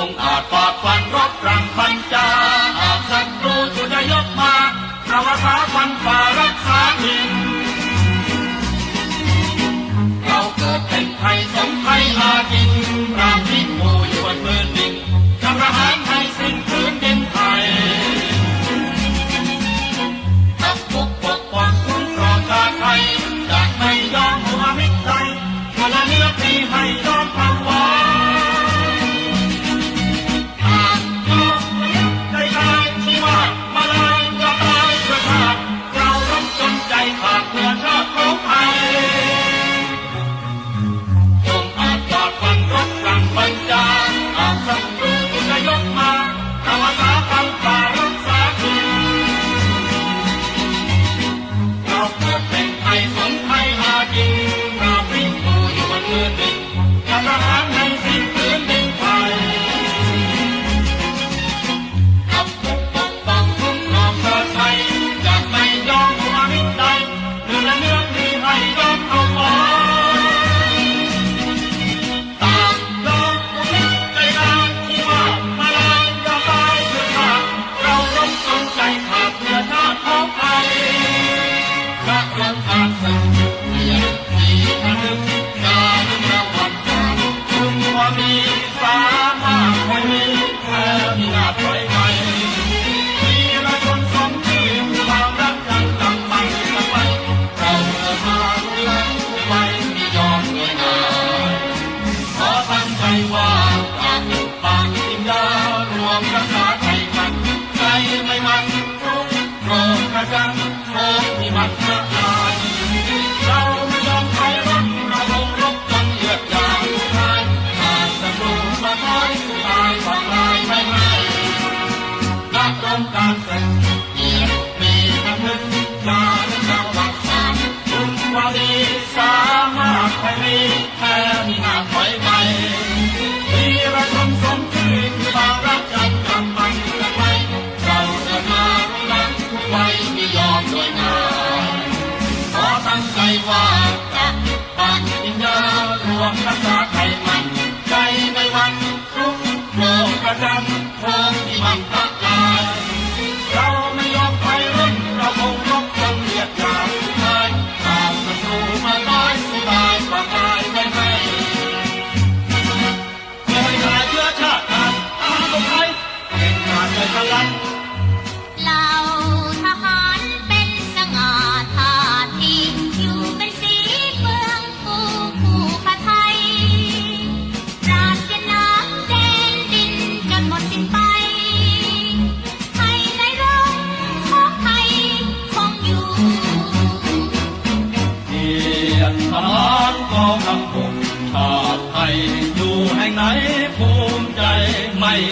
องอาจฝากฟันรบรังพัญจาหากศัตรูจุดยกมาพระวสาฟันฝ่ารักษาถิ่นเราเกิดเป็นไทยสมไทยอากินรามทิ้งหมู่ยู่บนพื้นดินทำระหารไทยสิ้นพื้นดินไทยตักปกปกป้องคุ้มครองชาไทยจากไม่ยอมหัวมิตรใดมะนื้ที่ให้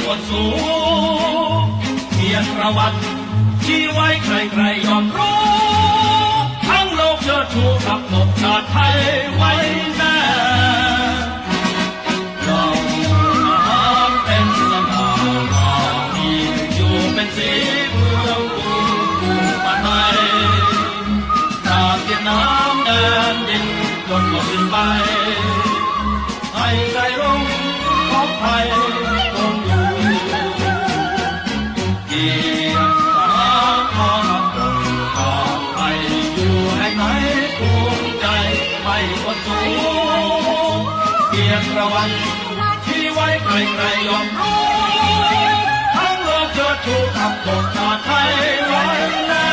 อดสูเขียนประวัติที่ไว้ใครใคๆยอมรู้ ทั้งโลกเชิดชูกับปกชาติไทยไว้ ใครยอมรู้ทั้งโลกเชิดชูคำตกชาไทยไว้แน่